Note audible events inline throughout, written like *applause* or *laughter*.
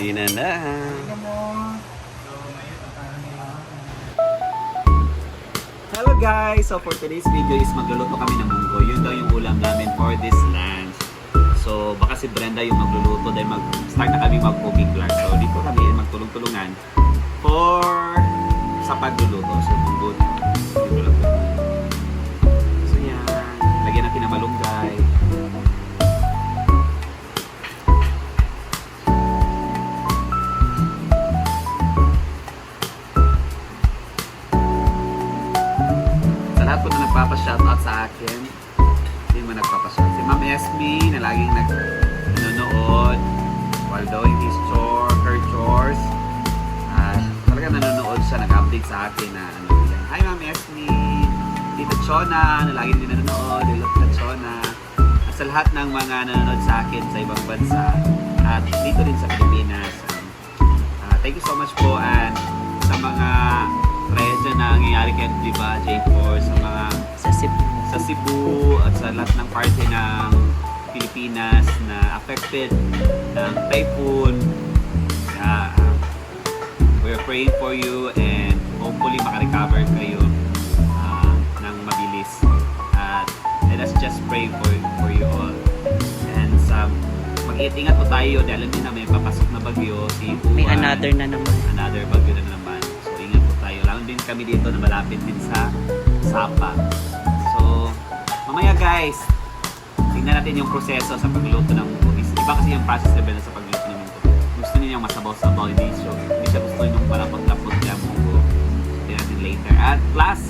Na na. Hello guys! So for today's video is magluluto kami ng munggo. Yun daw yung ulam namin for this lunch. So baka si Brenda yung magluluto dahil mag-start na kami mag-cooking class. So dito kami magtulong-tulungan for sa pagluluto. So munggo. Lahat po na nagpapa-shoutout sa akin, hindi mo nagpapa-shout. Si Ma'am Esme na laging nag nanonood while doing his chore, her chores. At talaga nanonood siya, nag-update sa akin na ano yan. Hi Ma'am Esme! Tita Chona na laging din nanonood. Hello Tita Chona. At sa lahat ng mga nanonood sa akin sa ibang bansa at dito din sa Pilipinas. Um, ah, thank you so much po and sa mga na nangyayari kay di ba, J4, sa mga Sa Cebu. sa Cebu at sa lahat ng parte ng Pilipinas na affected ng typhoon. Uh, we're praying for you and hopefully makarecover kayo uh, ng mabilis. At let us just pray for, for you all. And sa mag-iingat po tayo dahil alam niyo na may papasok na bagyo si Uwan May another na naman. another bagyo na naman. Din kami dito na malapit din sa Sapa. So mamaya guys, tingnan natin yung proseso sa pagluto ng cookies. Iba kasi yung process level sa pagluto ng munggo. Gusto niya yung masabaw-sabaw, hindi siya, hindi siya gusto yung malapot-lapot niya munggo. So tingnan natin later. At plus,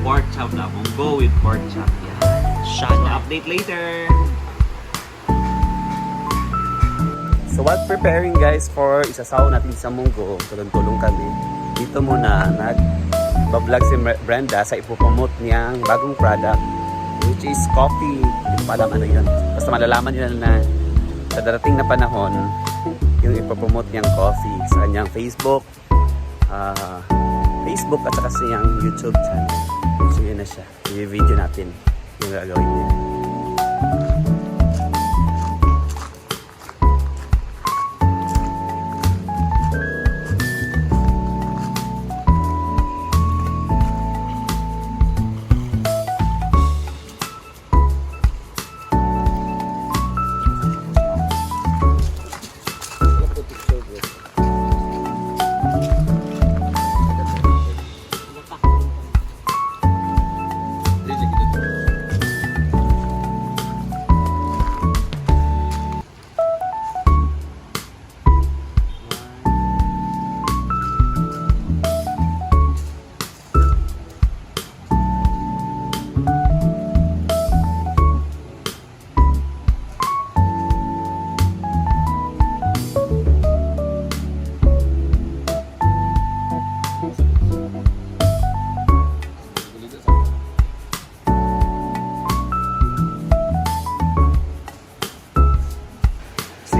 pork chop na. Munggo with pork chop. Yan. So Shana. update later. So while preparing guys for isasaw natin sa munggo, tulong-tulong kami. Dito muna nag vlog si Brenda sa ipopromote niyang bagong product which is coffee. Hindi ko alam ano yun. Basta malalaman nyo na sa darating na panahon yung ipopromote niyang coffee sa kanyang Facebook ah, Facebook at saka sa YouTube channel. So yun na siya. I-video natin yung gagawin niya.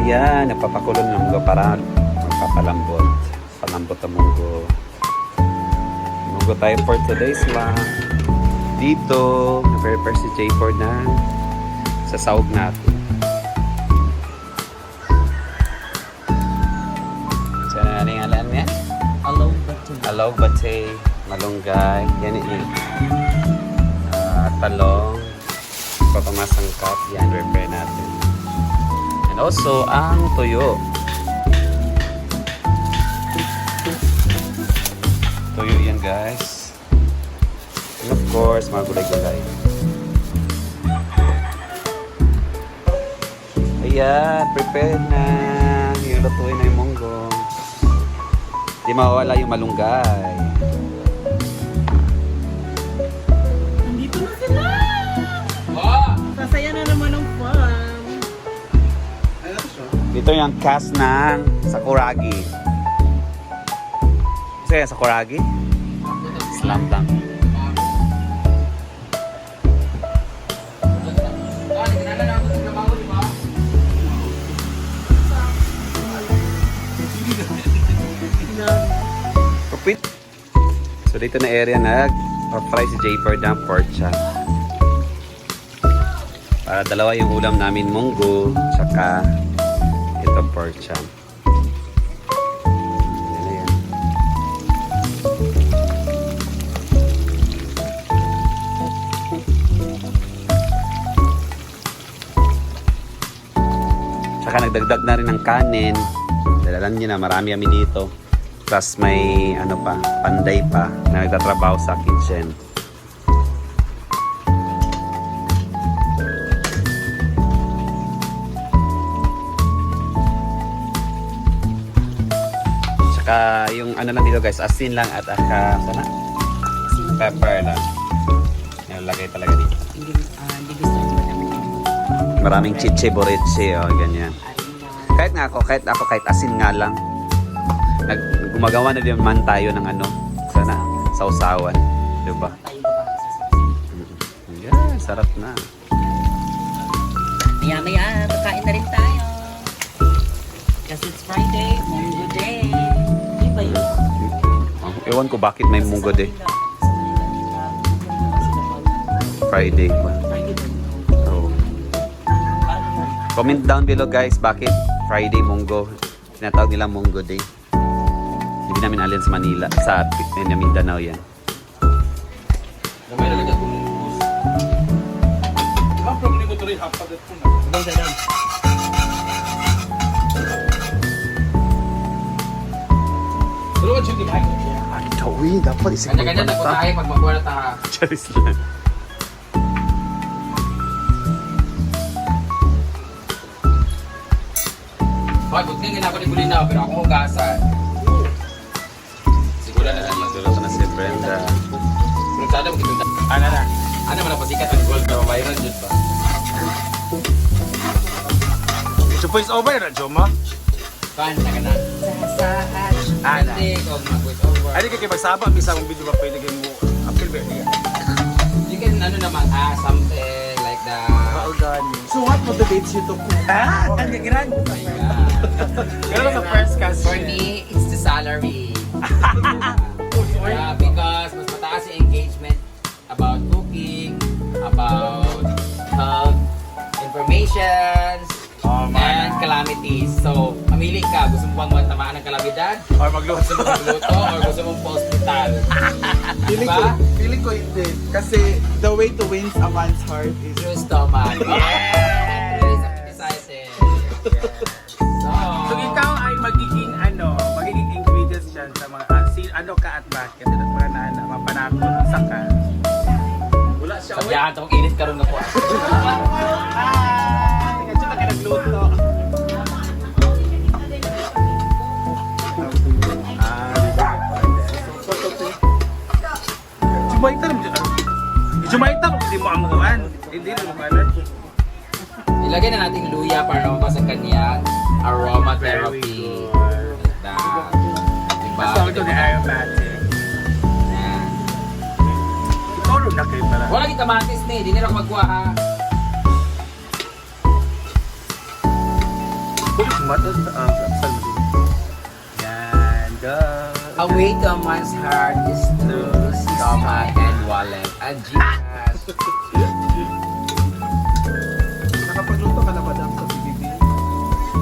Yan, nagpapakulong ng munggo para magpapalambot. Palambot ang munggo. Munggo tayo for today's vlog. Dito, na-prepare si J4 na sa sahog natin. So, ano yung alam niya? Hello, Batu. Alaw, batay, malunggay, yan yung uh, talong, papamasangkap, yan, prepare natin. And also, ang tuyo. Tuyo yan, guys. And of course, mga gulay-gulay. Ayan, prepared na. Yung lutuin na yung munggo. Di mawawala yung malunggay. Dito yung cast ng Sakuragi. Kasi yung Sakuragi? Slam dunk. Kapit. So dito na area nag fry si J4 ng pork. Para dalawa yung ulam namin munggo, tsaka like a pork chop. Tsaka nagdagdag na rin ng kanin. Dahil alam niyo na marami kami dito. Plus may ano pa, panday pa na nagtatrabaho sa kitchen. Tsaka yung ano lang dito guys, asin lang at aka, sana? Pepper lang. Nilagay talaga dito. Hindi, ah, hindi gusto ko. Maraming chiche boriche, oh, ganyan. Kahit nga ako, kahit ako, kahit asin nga lang. Nag, gumagawa na din man tayo ng ano, sana, sausawan. Diba? Susi? Yeah, sarap na. Maya maya, kakain na rin tayo. Ewan ko bakit may munggo pag- Friday ba? Oh. Comment down below guys, bakit Friday munggo? Tinatawag nila munggo day. Hindi namin alin sa Manila, sa eh, Mindanao yan. Gamay na lagyan ko ng bus. Ang problem ko tuloy hapagat ko na. Ibang dalam. Ay, tawi, dapat isip Kanya-kanya na ko tayo pag magkuha na ta. Charis lang. Hoy, buti nga ako ni Bulinaw pero ako hugasan. Siguro na lang. Siguro na si Brenda. Pero sana mo kitunda. Ano na? Ano man ang pasikat ang gold pero viral dyan ba? So voice over na Joma. Kan na ka na. Ana. Hindi ko mag-voice over. Ani kay magsaba bisa mong video pwede mo appeal ba niya. You can ano naman ah something like that. Organic. So what motivates you to cook? Ah, ang gigiran. Yeah. Pero sa first cast. For me, it's the salary. Yeah, *laughs* because mas mataas yung engagement about cooking, about health, information, Oh, and calamities. So, mamili ka. Gusto mo bang matamaan ng kalamidad? Or magluhod sa Gusto mo magluto? or gusto mong pa-hospital? *laughs* Feeling ko, Diba? feeling ko hindi. Kasi the way to win a man's heart is True stomach. *laughs* Yeah! Please, decisive. So, So ikaw ay magiging ano, magiging ingredients dyan sa mga ah, si ano ka at bakit at mga na, na mapanakot sa ka. Wala siya. uy. Sadyahan itong init karon na po. Jumaita mo hindi mo amuhan. Hindi na lumalan. Ilagay na natin luya para lumabas ang kanyang aromatherapy. Like that. Diba? Mas tawag ito ni aromatic. Yan. Ikaw rin na kayo para. Wala kita kamatis ni, di nila magkuha ha. Kung matas na ang kapsal mo din. Yan, go. A way to a man's heart is through stomach and wallet. And Gcash. Nakapagluto ka na ba dam sa PBB?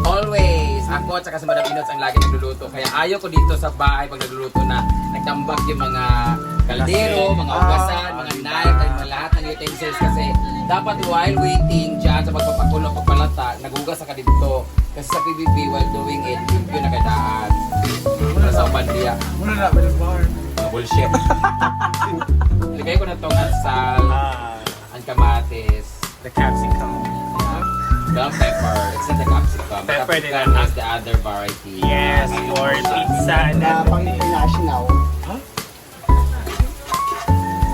Always, ako at saka sa Madam Inots ang lagi nagluluto. Kaya ayaw ko dito sa bahay pag nagluluto na nagtambak yung mga kaldero, mga ugasan, mga knife, at mga lahat ng utensils kasi dapat while waiting dyan sa pagpapakulo, pagpalata, nagugas ka dito. Kasi sa PBB, while doing it, yun yun nakadaan. Para sa bandiya. Muna na, Belmar. Mga bullshit. *laughs* Ligay ko na tong asal, Ah, ang kamatis, the capsicum. bell pepper. It's not the capsicum. Pepper din capsicum ang- is the other variety. Yes, for pizza and Na pang international.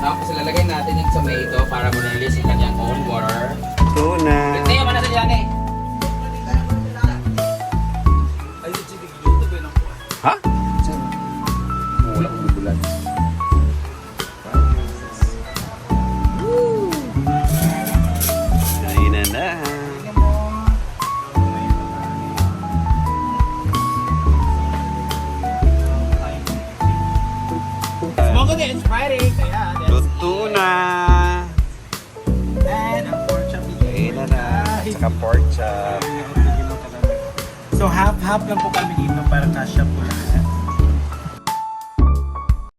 Tapos ilalagay natin yung tomato para mo-release yung kanyang own water. Tuna. Ito yung mana sa dyan eh. Ha? It's Friday. Kaya, Luto na. And ang pork chop Kain na na. Saka pork chop. So half-half lang po kami dito para